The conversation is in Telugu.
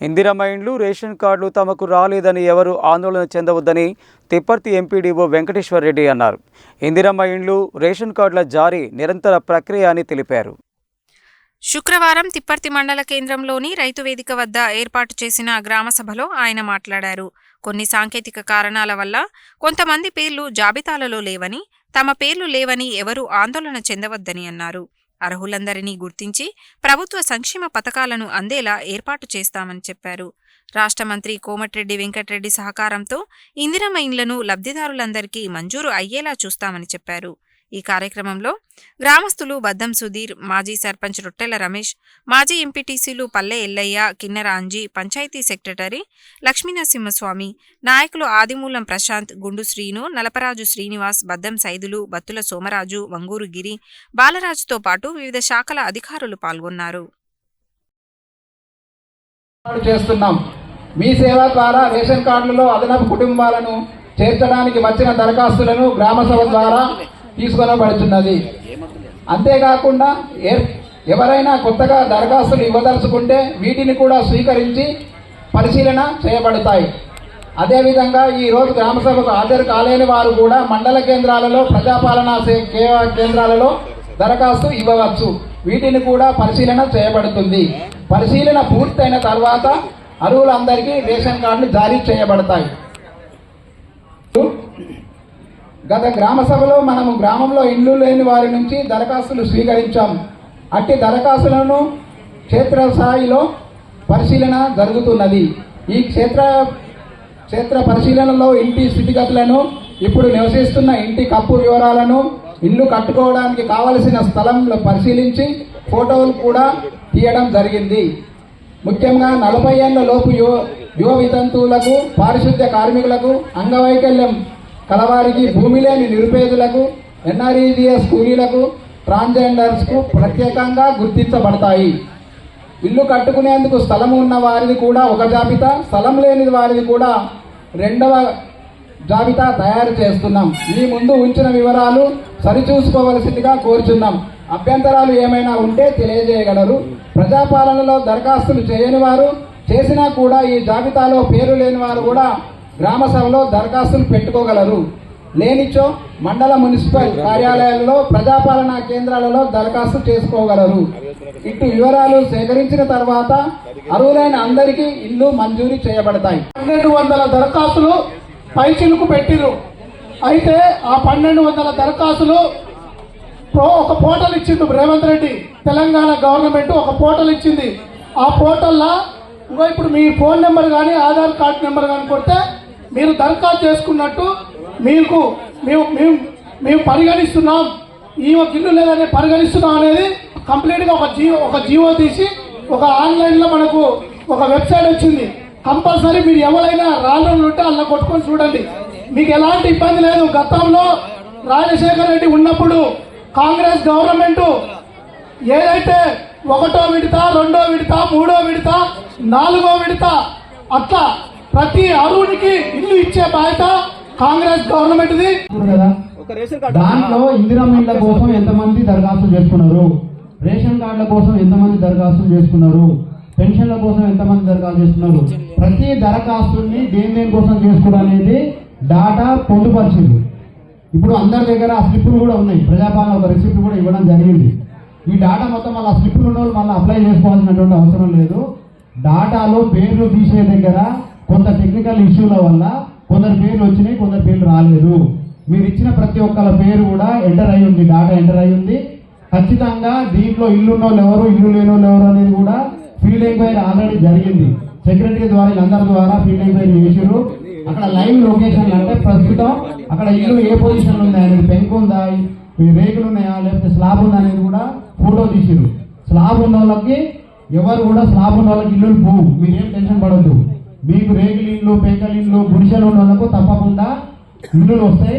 ఇందిరమ్మ రేషన్ కార్డులు తమకు రాలేదని ఎవరు ఆందోళన చెందవద్దని తిప్పర్తి ఎంపీడీఓ వెంకటేశ్వర్ రెడ్డి అన్నారు. ఇందిరమ్మ రేషన్ కార్డుల జారీ నిరంతర ప్రక్రియ అని తెలిపారు. శుక్రవారం తిప్పర్తి మండల కేంద్రంలోని రైతు వేదిక వద్ద ఏర్పాటు చేసిన గ్రామ సభలో ఆయన మాట్లాడారు. కొన్ని సాంకేతిక కారణాల వల్ల కొంతమంది పేర్లు జాబితాలలో లేవని తమ పేర్లు లేవని ఎవరూ ఆందోళన చెందవద్దని అన్నారు. అర్హులందరినీ గుర్తించి ప్రభుత్వ సంక్షేమ పథకాలను అందేలా ఏర్పాటు చేస్తామని చెప్పారు. రాష్ట్ర మంత్రి కోమటిరెడ్డి వెంకటరెడ్డి సహకారంతో ఇందిరమ ఇండ్లను లబ్ధిదారులందరికీ మంజూరు అయ్యేలా చూస్తామని చెప్పారు. ఈ కార్యక్రమంలో గ్రామస్తులు బద్దం సుధీర్ మాజీ సర్పంచ్ రొట్టెల రమేష్ మాజీ ఎంపీటీసీలు పల్లె ఎల్లయ్య కిన్నెర అంజీ పంచాయతీ సెక్రటరీ లక్ష్మీనరసింహస్వామి నాయకులు ఆదిమూలం ప్రశాంత్ గుండు శ్రీను నలపరాజు శ్రీనివాస్ బద్దం సైదులు బత్తుల సోమరాజు వంగూరు గిరి బాలరాజుతో పాటు వివిధ శాఖల అధికారులు పాల్గొన్నారు. చేస్తున్నాం. మీ సేవ ద్వారా రేషన్ కార్డులలో అదనపు కుటుంబాలను చేర్చడానికి వచ్చిన దరఖాస్తులను గ్రామ సభ ద్వారా తీసుకొనబడుతున్నది. అంతేకాకుండా ఎవరైనా కొత్తగా దరఖాస్తులు ఇవ్వదలుచుకుంటే వీటిని కూడా స్వీకరించి పరిశీలన చేయబడతాయి. అదేవిధంగా ఈ రోజు గ్రామ సభకు హాజరు కాలేని వారు కూడా మండల కేంద్రాలలో ప్రజాపాలనా కే- కేంద్రాలలో దరఖాస్తు ఇవ్వవచ్చు. వీటిని కూడా పరిశీలన చేయబడుతుంది. పరిశీలన పూర్తయిన తర్వాత అర్హులందరికీ రేషన్ కార్డులు జారీ చేయబడతాయి. గత గ్రామ సభలో మనము గ్రామంలో ఇల్లు లేని వారి నుంచి దరఖాస్తులు స్వీకరించాం. అట్టి దరఖాస్తులను క్షేత్రస్థాయిలో పరిశీలన జరుగుతున్నది. ఈ క్షేత్ర క్షేత్ర పరిశీలనలో ఇంటి స్థితిగతులను ఇప్పుడు నివసిస్తున్న ఇంటి కప్పు వివరాలను ఇల్లు కట్టుకోవడానికి కావలసిన స్థలంలో పరిశీలించి ఫోటోలు కూడా తీయడం జరిగింది. ముఖ్యంగా నలభై ఏళ్ళ లోపు యువ యువ వితంతువులకు పారిశుద్ధ్య కార్మికులకు అంగవైకల్యం కలవారికి భూమి లేని నిరుపేదలకు ఎన్ఆర్ఈజిఎస్ కూలీలకు ట్రాన్స్జెండర్స్కు ప్రత్యేకంగా గుర్తించబడతాయి. ఇల్లు కట్టుకునేందుకు స్థలం ఉన్న వారిది కూడా ఒక జాబితా స్థలం లేని వారిది కూడా రెండవ జాబితా తయారు చేస్తున్నాం. మీ ముందు ఉంచిన వివరాలు సరిచూసుకోవలసిందిగా కోరుచున్నాం. అభ్యంతరాలు ఏమైనా ఉంటే తెలియజేయగలరు. ప్రజాపాలనలో దరఖాస్తులు చేయని వారు చేసినా కూడా ఈ జాబితాలో పేరు లేని వారు కూడా గ్రామ సభలో దరఖాస్తులు పెట్టుకోగలరు. లేనిచో మండల మున్సిపల్ కార్యాలయాల్లో ప్రజాపాలనా కేంద్రాలలో దరఖాస్తు చేసుకోగలరు. ఇటు వివరాలు సేకరించిన తర్వాత అర్హులైన అందరికీ ఇల్లు మంజూరు చేయబడతాయి. పన్నెండు వందల దరఖాస్తులు పైచిలుకు పెట్టిరు అయితే ఆ పన్నెండు వందల దరఖాస్తులు ఒక పోర్టల్ ఇచ్చింది రేవంత్ రెడ్డి. తెలంగాణ గవర్నమెంట్ ఒక పోర్టల్ ఇచ్చింది. ఆ పోర్టల్లో ఇంకో ఇప్పుడు మీ ఫోన్ నెంబర్ కానీ ఆధార్ కార్డ్ నెంబర్ కానీ కొడితే మీరు దరఖాస్తు చేసుకున్నట్టు మీకు మేము మేము మేము పరిగణిస్తున్నాం. ఈ ఒక ఇల్లు లేదని పరిగణిస్తున్నాం అనేది కంప్లీట్గా ఒక జీవో ఒక జీవో తీసి ఒక ఆన్లైన్లో మనకు ఒక వెబ్సైట్ వచ్చింది. కంపల్సరీ మీరు ఎవరైనా రాళ్ళు ఉంటే అలా కొట్టుకొని చూడండి. మీకు ఎలాంటి ఇబ్బంది లేదు. గతంలో రాజశేఖర రెడ్డి ఉన్నప్పుడు కాంగ్రెస్ గవర్నమెంట్ ఏదైతే ఒకటో విడత రెండో విడత మూడో విడత నాలుగో విడత అట్లా ప్రతి అరువునికి ఇల్లు ఇచ్చే బాధ్యత కాంగ్రెస్ గవర్నమెంట్ది. కదా దాంట్లో ఇందిరమ్మ ఇళ్ళ కోసం ఎంతమంది దరఖాస్తులు చేసుకున్నారు? రేషన్ కార్డుల కోసం ఎంతమంది దరఖాస్తులు చేసుకున్నారు? పెన్షన్ల కోసం ఎంతమంది దరఖాస్తు చేసుకున్నారు? ప్రతి దరఖాస్తుని దేని దేని కోసం చేసుకోవడం అనేది డాటా పొందుపరిచింది. ఇప్పుడు అందరి దగ్గర ఆ స్లిప్పులు కూడా ఉన్నాయి. ప్రజాపాలన ఒక రిసిప్ట్ కూడా ఇవ్వడం జరిగింది. ఈ డాటా మొత్తం మళ్ళీ ఆ స్లిప్పులు ఉన్న వాళ్ళు మళ్ళీ అప్లై చేసుకోవాల్సినటువంటి అవసరం లేదు. డాటాలో పేర్లు తీసే దగ్గర కొంత టెక్నికల్ ఇష్యూల వల్ల కొందరు పేర్లు వచ్చినాయి కొందరు పేర్లు రాలేదు. మీరు ఇచ్చిన ప్రతి ఒక్కళ్ళ పేరు కూడా ఎంటర్ అయి ఉంది డాటా ఎంటర్ అయి ఉంది. ఖచ్చితంగా దీంట్లో ఇల్లు ఉన్న వాళ్ళు ఎవరు ఇల్లు లేని వాళ్ళు ఎవరు అనేది కూడా ఫీల్డ్ ఎంక్వైరీ ఆల్రెడీ జరిగింది. సెక్రటరీ ద్వారా వీళ్ళందరి ద్వారా ఫీల్డ్ ఎంక్వైరీ చేసారు అక్కడ లైవ్ లొకేషన్ అంటే ప్రస్తుతం అక్కడ ఇల్లు ఏ పొజిషన్ ఉంది అనేది పెంకు ఉందా రేకులు ఉన్నాయా లేకపోతే స్లాబ్ ఉందా అనేది కూడా ఫోటో తీసిరు స్లాబ్ ఉన్న వాళ్ళకి ఎవరు కూడా స్లాబ్ ఉన్న వాళ్ళకి ఇల్లు పోవు. మీరేం టెన్షన్ పడద్దు. మీకు రేకులు ఇల్లు గుడిసెలు ఉన్న వాళ్ళకు తప్పకుండా ఇండ్లు వస్తాయి.